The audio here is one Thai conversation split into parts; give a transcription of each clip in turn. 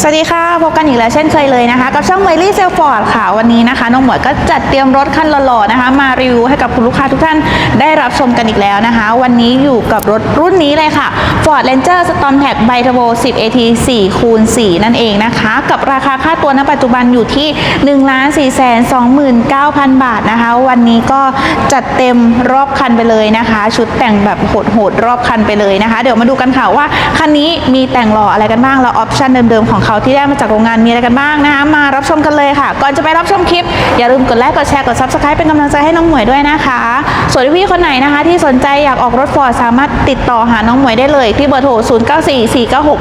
สวัสดีค่ะ พบกันอีกแล้วเช่นเคยเลยนะคะ กับช่องไวลี่เซลฟอร์ดค่ะ วันนี้นะคะ น้องหมวยก็จัดเตรียมรถคันหล่อๆนะคะ มารีวิวให้กับคุณลูกค้าทุกท่านได้รับชมกันอีกแล้วนะคะ วันนี้อยู่กับรถรุ่นนี้เลยค่ะ Ford Ranger Storm Tag b i Turbo 10 AT 4คูณ4นั่นเองนะคะ กับราคาค่าตัวณปัจจุบันอยู่ที่ 1 4 2 9 0 0 0 บาทนะคะ วันนี้ก็จัดเต็มรอบคันไปเลยนะคะ ชุดแต่งแบบโหดๆรอบคันไปเลยนะคะ เดี๋ยวมาดูกันค่ะว่าคันนี้มีแต่งหล่ออะไรกันบ้างแล้วออปชันเดิมๆของเขาที่ได้มาจากโรงงานมีอะไรกันบ้างนะคะมารับชมกันเลยค่ะ ก่อนจะไปรับชมคลิป อย่าลืมกดไลค์กดแชร์กด subscribe เป็นกำลังใจให้น้องหมวยด้วยนะคะ ส่วนพี่ๆคนไหนนะคะ ที่สนใจอยากออกรถฟอร์ดสามารถติดต่อหาน้องหมวยได้เลย ที่เบอร์โทร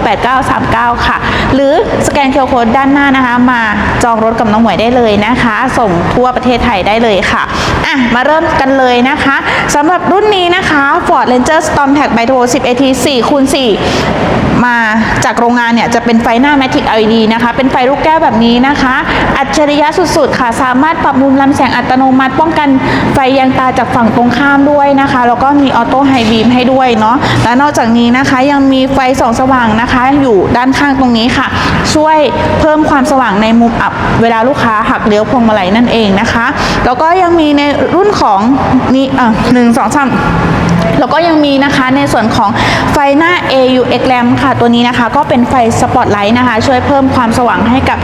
0944968939 ค่ะ หรือสแกนเคอร์โค้ดด้านหน้านะคะ มาจองรถกับน้องหมวยได้เลยนะคะ ส่งทั่วประเทศไทยได้เลยค่ะอะ มาเริ่มกันเลยนะคะสำหรับรุ่นนี้นะคะ Ford Ranger Storm Tag b i t o 10 AT 4คูณ4 มาจากโรงงานเนี่ยจะเป็นไฟหน้า Matic LED นะคะ เป็นไฟลูกแก้วแบบนี้นะคะ อัจฉริยะสุดๆ ค่ะ สามารถปรับมุมลำแสงอัตโนมัติ ป้องกันไฟแยงตาจากฝั่งตรงข้ามด้วยนะคะ แล้วก็มีออโต้ไฮบีมให้ด้วยเนาะ และนอกจากนี้นะคะยังมีไฟส่องสว่างนะคะ อยู่ด้านข้างตรงนี้ค่ะ ช่วยเพิ่มความสว่างในมุมอับ เวลาลูกค้าหักเลี้ยวพวงมาลัยนั่นเองนะคะ แล้วก็ยังมีในรุ่นของนี่อะหนึ่งสองสาม แล้วก็ยังมีนะคะในส่วนของไฟหน้า AUX lamp ค่ะ ตัวนี้นะคะ ก็เป็นไฟสปอตไลท์นะคะ ช่วยเพิ่มความสว่างให้กับ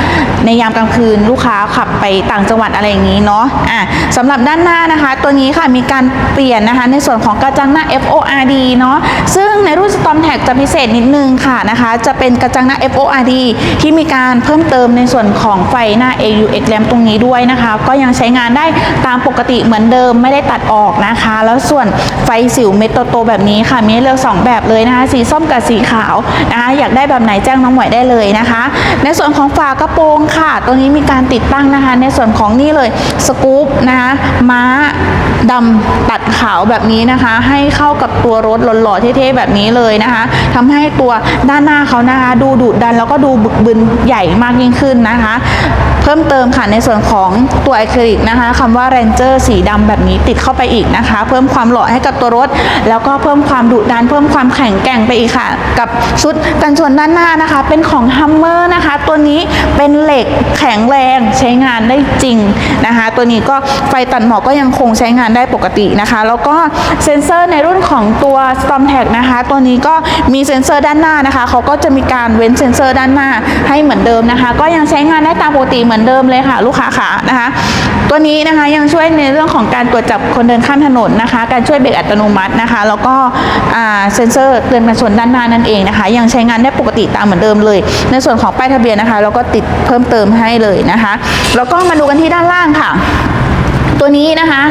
ในยามกลางคืนลูกค้าขับไปต่างจังหวัดอะไรอย่างนี้เนาะอะสำหรับด้านหน้านะคะ ตัวนี้ค่ะมีการเปลี่ยนนะคะ ในส่วนของกระจังหน้า FORD เนาะซึ่งในรุ่น Storm Tag จะพิเศษนิดนึงค่ะนะคะ จะเป็นกระจังหน้า FORD ที่มีการเพิ่มเติมในส่วนของไฟหน้า AUX lamp ตรงนี้ด้วยนะคะ ก็ยังใช้งานได้ตามปกติเหมือนเดิมไม่ได้ตัดออกนะคะ แล้วส่วนไฟสิวเม็ดโตๆแบบนี้ค่ะ มีให้เลือก 2 แบบเลยนะคะ สีส้มกับสีขาวนะคะอยากได้แบบไหนแจ้งน้องหมวยได้เลยนะคะ ในส่วนของฝากระโปรงค่ะ ตัวนี้มีการติดตั้งนะคะ ในส่วนของนี่เลยสกู๊ปนะคะม้าดำตัดขาวแบบนี้นะคะ ให้เข้ากับตัวรถหล่อๆเท่ๆแบบนี้เลยนะคะทำให้ตัวด้านหน้าเขานะคะ ดูดุดันแล้วก็ดูบึกบึนใหญ่มากยิ่งขึ้นนะคะ เพิ่มเติมค่ะในส่วนของตัวไอคลิกนะคะคำว่า Ranger สีดำแบบนี้ติดเข้าไปอีกนะคะ เพิ่มความหล่อให้กับตัวรถ แล้วก็เพิ่มความดุดันเพิ่มความแข็งแกร่งไปอีกค่ะ กับชุดกันชนด้านหน้านะคะ เป็นของ Hummer นะคะ ตัวนี้เป็นเหล็กแข็งแรงใช้งานได้จริงนะคะ ตัวนี้ก็ไฟตัดหมอกก็ยังคงใช้งานได้ปกตินะคะ แล้วก็เซ็นเซอร์ในรุ่นของตัว Storm Tag นะคะ ตัวนี้ก็มีเซ็นเซอร์ด้านหน้านะคะเขาก็จะมีการเว้นเซ็นเซอร์ด้านหน้าให้เหมือนเดิมนะคะ ก็ยังใช้งานได้ตามปกติเหมือนเดิมเลยค่ะ ลูกค้าขานะคะ ตัวนี้นะคะยังช่วยในเรื่องของการตรวจจับคนเดินข้ามถนนนะคะ การช่วยเบรกอัตโนมัตินะคะ แล้วก็เซ็นเซอร์เตือนกันชนด้านหน้านั่นเองนะคะ ยังใช้งานได้ปกติตามเหมือนเดิมเลย ในส่วนของป้ายทะเบียนนะคะ เราก็ติดเพิ่มเติมให้เลยนะคะ แล้วก็มาดูกันที่ด้านล่างค่ะ ตัวนี้นะคะ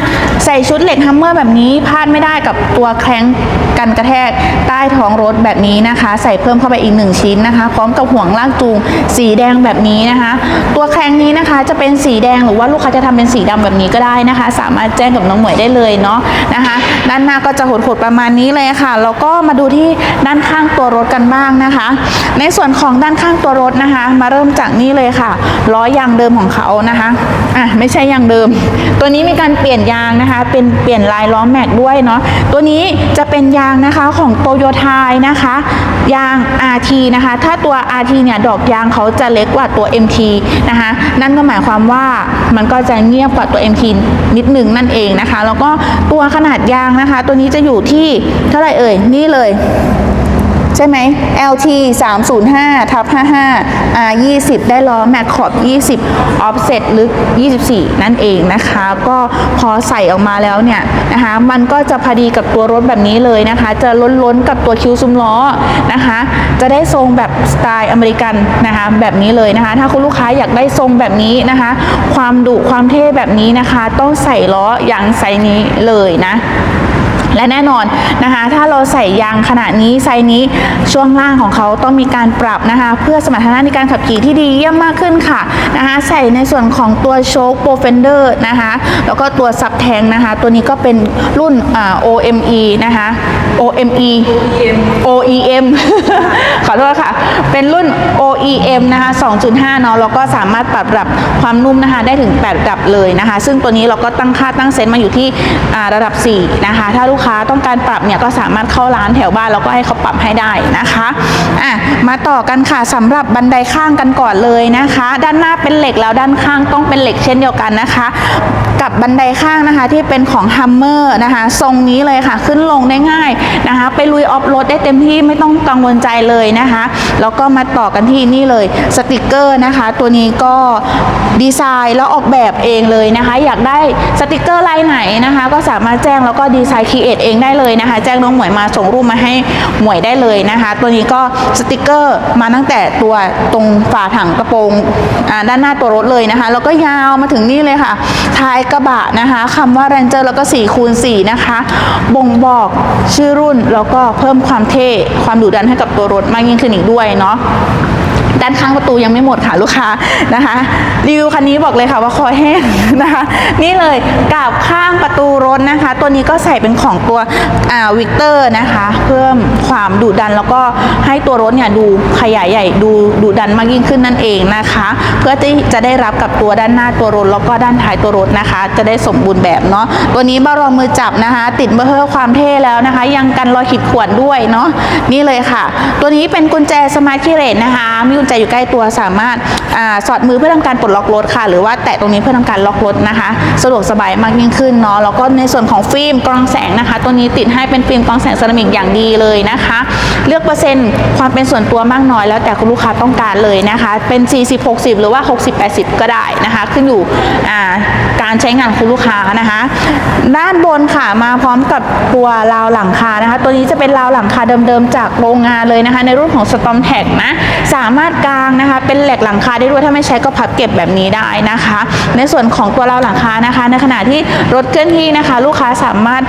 ใส่ชุดเหล็กฮัมเมอร์แบบนี้พลาดไม่ได้กับตัวแคร้งกันกระแทกใต้ท้องรถแบบนี้นะคะ ใส่เพิ่มเข้าไปอีกหนึ่งชิ้นนะคะ พร้อมกับห่วงลากจูงสีแดงแบบนี้นะคะ ตัวแคร้งนี้นะคะจะเป็นสีแดงหรือว่าลูกค้าจะทำเป็นสีดำแบบนี้ก็ได้นะคะ สามารถแจ้งกับน้องหมวยได้เลยเนาะนะคะ ด้านหน้าก็จะหดๆประมาณนี้เลยค่ะแล้วก็มาดูที่ด้านข้างตัวรถกันบ้างนะคะ ในส่วนของด้านข้างตัวรถนะคะ มาเริ่มจากนี่เลยค่ะล้อยางเดิมของเขานะคะอะไม่ใช่ยางเดิม ตัวนี้มีการเปลี่ยนยางนะคะ เป็นเปลี่ยนลายล้อแม็กด้วยเนาะตัวนี้จะเป็นยางนะคะของโตโยไทยนะคะ ยาง RT นะคะ ถ้าตัว RT เนี่ยดอกยางเขาจะเล็กกว่าตัว MT นะคะ นั่นก็หมายความว่ามันก็จะเงียบกว่าตัว MT นิดหนึ่งนั่นเองนะคะ แล้วก็ตัวขนาดยางนะคะ ตัวนี้จะอยู่ที่เท่าไหร่เอ่ยนี่เลย ใช่ไหม LT 305ทับ55 R 20ได้ล้อแม็กขอบ 20 offset ลึก 24 นั่นเองนะคะ ก็พอใส่ออกมาแล้วเนี่ยนะคะ มันก็จะพอดีกับตัวรถแบบนี้เลยนะคะ จะล้นๆกับตัวคิ้วซุ้มล้อนะคะ จะได้ทรงแบบสไตล์อเมริกันนะคะ แบบนี้เลยนะคะ ถ้าคุณลูกค้าอยากได้ทรงแบบนี้นะคะ ความดุความเท่แบบนี้นะคะ ต้องใส่ล้อยางไซส์นี้เลยนะ และแน่นอนนะคะ ถ้าเราใส่ยางขนาดนี้ไซนี้ช่วงล่างของเขาต้องมีการปรับนะคะ เพื่อสมรรถนะในการขับขี่ที่ดีเยี่ยมมากขึ้นค่ะนะคะใส่ในส่วนของตัวโชคโปรเฟนเดอร์นะคะแล้วก็ตัวซับแทงนะคะ ตัวนี้ก็เป็นรุ่นอ่า OME นะคะ OME OEM ขอโทษค่ะ เป็นรุ่น OEM นะคะ 2.5 เนาะแล้วก็สามารถปรับระดับความนุ่มนะคะ ได้ถึง 8 ระดับเลยนะคะ ซึ่งตัวนี้เราก็ตั้งค่าตั้งเซนต์มาอยู่ที่ระดับ 4 นะคะ ถ้าลูกค้าต้องการปรับเนี่ยก็สามารถเข้าร้านแถวบ้านแล้วก็ให้เขาปรับให้ได้นะคะอะมาต่อกันค่ะสำหรับบันไดข้างกันก่อนเลยนะคะ ด้านหน้าเป็นเหล็กแล้วด้านข้างต้องเป็นเหล็กเช่นเดียวกันนะคะ กับบันไดข้างนะคะที่เป็นของฮัมเมอร์นะคะทรงนี้เลยค่ะขึ้นลงได้ง่ายนะคะ ไปลุยออฟโรดได้เต็มที่ไม่ต้องกังวลใจเลยนะคะแล้วก็มาต่อกันที่นี่เลยสติกเกอร์นะคะ ตัวนี้ก็ดีไซน์แล้วออกแบบเองเลยนะคะ อยากได้สติกเกอร์ลายไหนนะคะ ก็สามารถแจ้งแล้วก็ดีไซน์ครีเอทเองได้เลยนะคะ แจ้งน้องหมวยมาส่งรูปมาให้หมวยได้เลยนะคะ ตัวนี้ก็สติกเกอร์มาตั้งแต่ตัวตรงฝาถังกระโปรงด้านหน้าตัวรถเลยนะคะ แล้วก็ยาวมาถึงนี่เลยค่ะท้ายกระบะนะคะคำว่า Ranger แล้วก็4คูณ4นะคะ บ่งบอกชื่อรุ่นแล้วก็เพิ่มความเท่ความดุดันให้กับตัวรถมากยิ่งขึ้นอีกด้วยเนาะ ด้านข้างประตูยังไม่หมดค่ะลูกค้านะคะรีวิวคันนี้บอกเลยค่ะว่าคอแห้งนะคะนี่เลยกับข้างประตูรถนะคะ ตัวนี้ก็ใส่เป็นของตัววิกเตอร์นะคะ เพิ่มความดุดันแล้วก็ให้ตัวรถเนี่ยดูขยายใหญ่ดูดุดันมากยิ่งขึ้นนั่นเองนะคะ เพื่อที่จะได้รับกับตัวด้านหน้าตัวรถแล้วก็ด้านท้ายตัวรถนะคะ จะได้สมบูรณ์แบบเนาะตัวนี้บารองมือจับนะคะ ติดเพื่อความเท่แล้วนะคะ ยังกันรอยขีดข่วนด้วยเนาะนี่เลยค่ะ ตัวนี้เป็นกุญแจสมาร์ทคีย์เลสนะคะมีกุญแจอยู่ใกล้ตัวสามารถอสอดมือเพื่อทำการปลดล็อกรถค่ะ หรือว่าแตะตรงนี้เพื่อทำการล็อกรถนะคะ สะดวกสบายมากยิ่งขึ้นเนาะแล้วก็ในส่วนของฟิล์มกรองแสงนะคะ ตัวนี้ติดให้เป็นฟิล์มกรองแสงเซรามิกอย่างดีเลยนะคะ เลือกเปอร์เซ็นต์ความเป็นส่วนตัวมากน้อยแล้วแต่คุณลูกค้าต้องการเลยนะคะ เป็น 40 60 หรือว่า 60 80 ก็ได้นะคะ ขึ้นอยู่การใช้งานคุณลูกค้านะคะ ด้านบนค่ะมาพร้อมกับตัวราวหลังคานะคะ ตัวนี้จะเป็นราวหลังคาเดิมๆจากโรงงานเลยนะคะ ในรุ่นของ Storm t a g นะสามารถกลางนะคะ เป็นเหล็กหลังคาได้ด้วยถ้าไม่ใช้ก็พับเก็บแบบนี้ได้นะคะ ในส่วนของตัวราวหลังคานะคะ ในขณะที่รถเคลื่อนที่นะคะ ลูกค้าสามารถ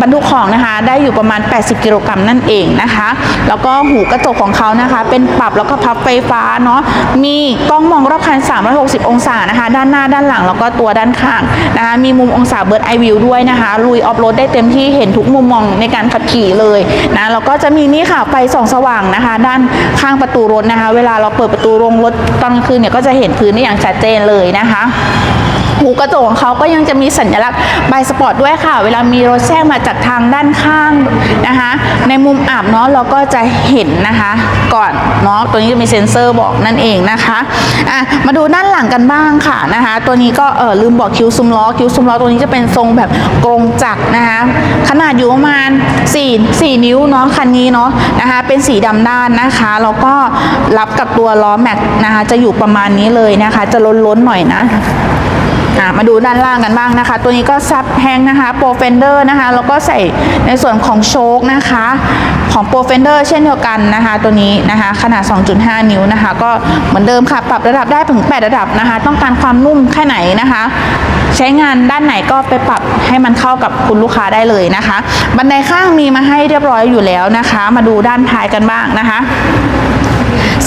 บรรทุกของนะคะ ได้อยู่ประมาณ 80 กิโลกรัมนั่นเองนะคะ แล้วก็หูกระจกของเขานะคะ เป็นปรับแล้วก็พับไฟฟ้าเนาะมีกล้องมองรอบคัน 360 องศานะคะ ด้านหน้าด้านหลังแล้วก็ตัวด้านข้างนะคะ มีมุมองศาเบิร์ดไอวิวด้วยนะคะลุยออฟโรดได้เต็มที่เห็นทุกมุมมองในการขับขี่เลยนะแล้วก็จะมีนี่ค่ะไฟส่องสว่างนะคะ ด้านข้างประตูรถนะคะเวลาเราเปิดประตูโรงรถตอนกลางคืนเนี่ยก็จะเห็นพื้นได้อย่างชัดเจนเลยนะคะ หูกระจกของเขาก็ยังจะมีสัญลักษณ์ใบสปอร์ตด้วยค่ะ เวลามีรถแทรกมาจากทางด้านข้างนะคะ ในมุมอับเนาะเราก็จะเห็นนะคะ ก่อนเนาะตัวนี้จะมีเซ็นเซอร์บอกนั่นเองนะคะอะมาดูด้านหลังกันบ้างค่ะนะคะ ตัวนี้ก็เออลืมบอกคิ้วซุ้มล้อคิ้วซุ้มล้อตัวนี้จะเป็นทรงแบบกรงจักรนะคะ ขนาดอยู่ประมาณ4 4นิ้วเนาะคันนี้เนาะนะคะเป็นสีดำด้านนะคะแล้วก็รับกับตัวล้อแม็กนะคะจะอยู่ประมาณนี้เลยนะคะ จะล้นๆหน่อยนะ อะมาดูด้านล่างกันบ้างนะคะ ตัวนี้ก็ซับแฮงนะคะโปรเฟนเดอร์นะคะแล้วก็ใส่ในส่วนของโชคนะคะของโปรเฟนเดอร์เช่นเดียวกันนะคะ ตัวนี้นะคะขนาด 2.5 นิ้วนะคะ ก็เหมือนเดิมค่ะปรับระดับได้ถึง 8 ระดับนะคะ ต้องการความนุ่มแค่ไหนนะคะ ใช้งานด้านไหนก็ไปปรับให้มันเข้ากับคุณลูกค้าได้เลยนะคะ บันไดข้างมีมาให้เรียบร้อยอยู่แล้วนะคะ มาดูด้านท้ายกันบ้างนะคะ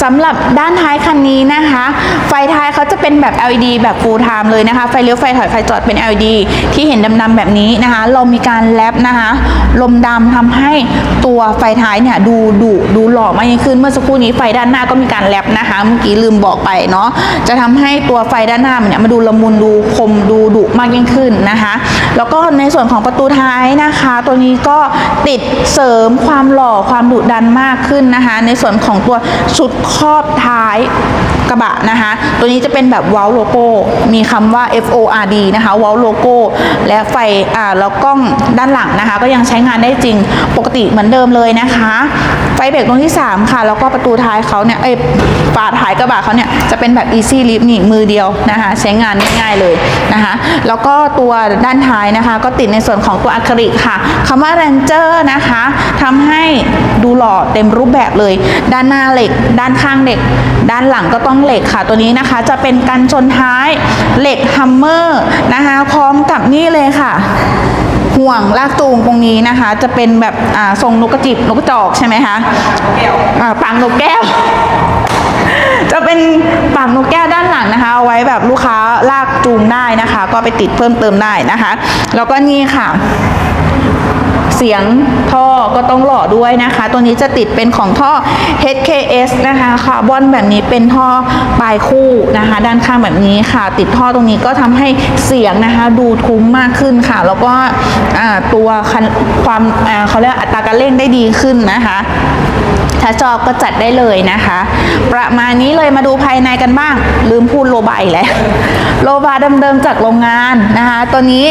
สำหรับด้านท้ายคันนี้นะคะ ไฟท้ายเขาจะเป็นแบบ LED แบบ full time เลยนะคะ ไฟเลี้ยวไฟถอยไฟจอดเป็น LED ที่เห็นดำๆแบบนี้นะคะ เรามีการแลปนะคะ ลมดำทำให้ตัวไฟท้ายเนี่ยดูดุดูหล่อมากยิ่งขึ้น เมื่อสักครู่นี้ไฟด้านหน้าก็มีการแลปนะคะ เมื่อกี้ลืมบอกไปเนาะจะทำให้ตัวไฟด้านหน้าเนี่ยมาดูละมุนดูคมดูดุมากยิ่งขึ้นนะคะ แล้วก็ในส่วนของประตูท้ายนะคะ ตัวนี้ก็ติดเสริมความหล่อความดุดันมากขึ้นนะคะ ในส่วนของตัวชุดครอบท้ายกระบะนะคะ ตัวนี้จะเป็นแบบวอลโลโก้ มีคำว่า F O R D นะคะวอลโลโก้ และไฟอ่าแล้วกล้องด้านหลังนะคะ ก็ยังใช้งานได้จริงปกติเหมือนเดิมเลยนะคะ ไฟเบรกตรงที่ 3 ค่ะ แล้วก็ประตูท้ายเขาเนี่ยเอ้ยฝาท้ายกระบะเขาเนี่ยจะเป็นแบบ easy lift นี่มือเดียวนะคะใช้งานง่ายๆเลยนะคะแล้วก็ตัวด้านท้ายนะคะ ก็ติดในส่วนของตัวอะคริลิกค่ะคำว่า Ranger นะคะทำให้ดูหล่อเต็มรูปแบบเลย ด้านหน้าเหล็ก ด้านข้างเหล็ก ด้านหลังก็ต้องเหล็กค่ะ ตัวนี้นะคะจะเป็นกันชนท้ายเหล็กฮัมเมอร์นะคะพร้อมกับนี่เลยค่ะ ห่วงลากจูงตรงนี้นะคะ จะเป็นแบบอ่าทรงนกกระจิบนกกระจอกใช่ไหมคะอ่าปางนกแก้ว จะเป็นปากนกแก้วด้านหลังนะคะเอาไว้แบบลูกค้าลากจูงได้นะคะ ก็ไปติดเพิ่มเติมได้นะคะ แล้วก็นี่ค่ะ เสียงท่อก็ต้องหล่อด้วยนะคะ ตัวนี้จะติดเป็นของท่อ HKS นะคะคาร์บอนแบบนี้เป็นท่อปลายคู่นะคะ ด้านข้างแบบนี้ค่ะ ติดท่อตรงนี้ก็ทำให้เสียงนะคะ ดูทุ้มมากขึ้นค่ะ แล้วก็ตัวความอ่าเขาเรียกอัตราการเร่งได้ดีขึ้นนะคะถ้าชอบก็จัดได้เลยนะคะ ประมาณนี้เลยมาดูภายในกันบ้าง ลืมพูดโลบาอีกแล้ว โลบาเดิมๆจากโรงงานนะคะ ตัวนี้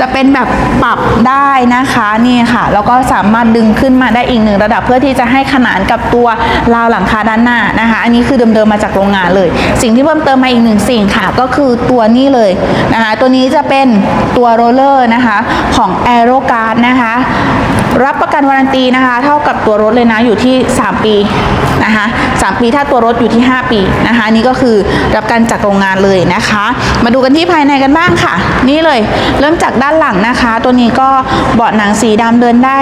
จะเป็นแบบปรับได้นะคะนี่ค่ะแล้วก็สามารถดึงขึ้นมาได้อีกหนึ่งระดับเพื่อที่จะให้ขนานกับตัวราวหลังคาด้านหน้านะคะ อันนี้คือเดิมๆมาจากโรงงานเลย สิ่งที่เพิ่มเติมมาอีกหนึ่งสิ่งค่ะ ก็คือตัวนี้เลยนะคะตัวนี้จะเป็นตัวโรลเลอร์นะคะของ a e r o g u a r d นะคะรับประกันวารันตีนะคะ เท่ากับตัวรถเลยนะอยู่ที่ 3 ปีนะคะ3ปีถ้าตัวรถอยู่ที่ 5 ปีนะคะนนี่ก็คือรับการจากโรงงานเลยนะคะมาดูกันที่ภายในกันบ้างค่ะ นี่เลย เริ่มจากด้านหลังนะคะ ตัวนี้ก็เบาะหนังสีดำเดินได้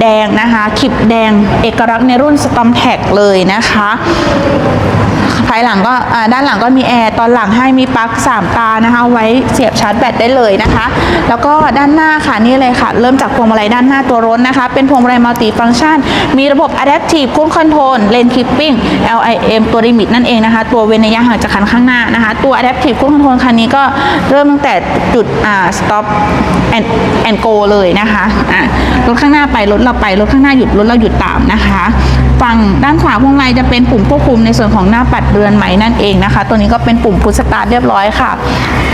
แดงนะคะขีบแดงเอกลักษณ์ในรุ่นสตอมแท็กเลยนะคะ ภายหลังก็ด้านหลังก็มีแอร์ตอนหลังให้มีปลั๊ก3 ตานะคะเอาไว้เสียบชาร์จแบตได้เลยนะคะ แล้วก็ด้านหน้าค่ะนี่เลยค่ะ เริ่มจากพวงมาลัยด้านหน้าตัวรถนะคะ เป็นพวงมาลัยมัลติฟัง c t ชัน มีระบบ Adaptive Cruise Control Lane Keeping LIM ตัว Limit นั่นเองนะคะ ตัวเว้นระยะห่างจากคันข้างหน้านะคะ ตัว Adaptive Cruise Control คันนี้ก็เริ่มตั้งแต่จุดอ่า stop and and go เลยนะคะอ่ารถข้างหน้าไปรถเราไปรถข้างหน้าหยุดรถเราหยุดตามนะคะ ฝั่งด้านขวาพวงมาลัยจะเป็นปุ่มควบคุมในส่วนของหน้าปัดเรือนใหม่นั่นเองนะคะ ตัวนี้ก็เป็นปุ่มพุชสตาร์ทเรียบร้อยค่ะ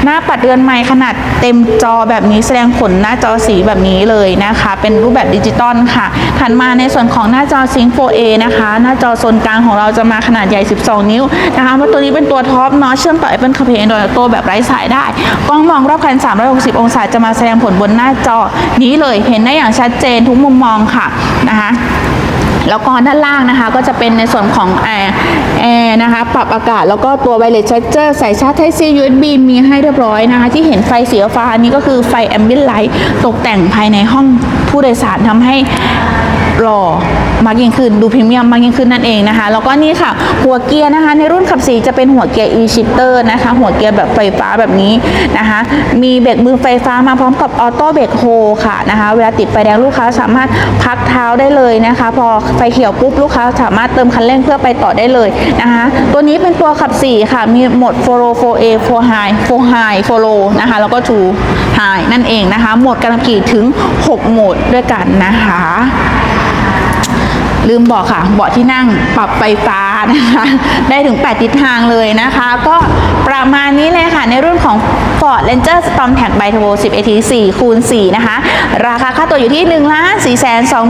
หน้าปัดเรือนใหม่ขนาดเต็มจอแบบนี้แสดงผลหน้าจอสีแบบนี้เลยนะคะ เป็นรูปแบบดิจิตอลค่ะถัดมาในส่วนของหน้าจอ Sync 4A นะคะ หน้าจอโซนกลางของเราจะมาขนาดใหญ่ 12 นิ้วนะคะเพราะตัวนี้เป็นตัวท็อปเนาะเชื่อมต่อ Apple CarPlay Android Auto แบบไร้สายได้ กล้องมองรอบคัน 360 องศาจะมาแสดงผลบนหน้าจอนี้เลยเห็นได้อย่างชัดเจนทุกมุมมองค่ะนะคะ แล้วก็ด้านล่างนะคะ ก็จะเป็นในส่วนของแอร์แอร์นะคะ ปรับอากาศแล้วก็ตัวไวเลสชาร์เจอร์ใส่ชาร์จ Type C USB มีให้เรียบร้อยนะคะ ที่เห็นไฟสีฟ้าอันนี้ก็คือไฟแอมเบียนไลท์ตกแต่งภายในห้องผู้โดยสารทำให้ หล่อมากยิ่งขึ้นดูพรีเมียมมากยิ่งขึ้นนั่นเองนะคะ แล้วก็นี่ค่ะ หัวเกียร์นะคะ ในรุ่นขับสีจะเป็นหัวเกียร์ e-shifter นะคะ หัวเกียร์แบบไฟฟ้าแบบนี้นะคะ มีเบรกมือไฟฟ้ามาพร้อมกับออโต้เบรกโฮค่ะนะคะ เวลาติดไฟแดงลูกค้าสามารถพักเท้าได้เลยนะคะ พอไฟเขียวปุ๊บลูกค้าสามารถเติมคันเร่งเพื่อไปต่อได้เลยนะคะ ตัวนี้เป็นตัวขับสี่ค่ะ มีโหมด4 low 4A 4 high 4 high 4 low นะคะ แล้วก็2 high นั่นเองนะคะ โหมดการขับขี่ถึง 6 โหมดด้วยกันนะคะ ลืมบอกค่ะ เบาะที่นั่งปรับไฟฟ้านะคะ ได้ถึง8ทิศทางเลยนะคะ ก็ ประมาณนี้เลยค่ะ ในรุ่นของ Ford Ranger Storm Tag Bi Turbo 10 AT 4คูณ4นะคะ ราคาค่าตัวอยู่ที่ 1 4 2 9 0 0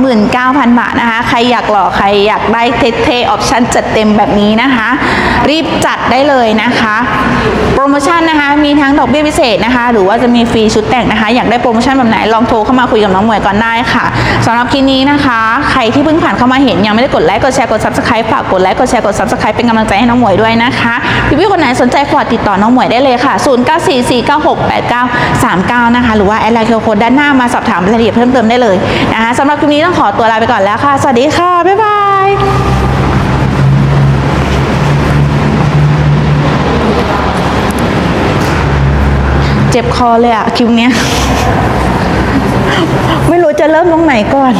0 บาทนะคะ ใครอยากหล่อใครอยากได้เท่ๆออปชั่นจัดเต็มแบบนี้นะคะ รีบจัดได้เลยนะคะ โปรโมชั่นนะคะมีทั้งดอกเบี้ยพิเศษนะคะ หรือว่าจะมีฟรีชุดแต่งนะคะ อยากได้โปรโมชั่นแบบไหนลองโทรเข้ามาคุยกับน้องหมวยก่อนได้ค่ะสำหรับคลิปนี้นะคะ ใครที่เพิ่งผ่านเข้ามาเห็นยังไม่ได้กดไลค์กดแชร์กด subscribe ฝากกดไลค์กดแชร์กด subscribe เป็นกำลังใจให้น้องหมวยด้วยนะคะพี่ๆคนไหนสนใจฟอร์ดติดต่อน้องหมวยได้เลยค่ะ 0944968939 นะคะ หรือว่าแอดไลน์เคอร์โคดด้านหน้ามาสอบถามรายละเอียดเพิ่มเติมได้เลยนะคะสำหรับคลิปนี้ต้องขอตัวลาไปก่อนแล้วค่ะ สวัสดีค่ะ บ๊ายบายเจ็บคอเลยอะคลิปเนี้ย ไม่รู้จะเริ่มตรงไหนก่อน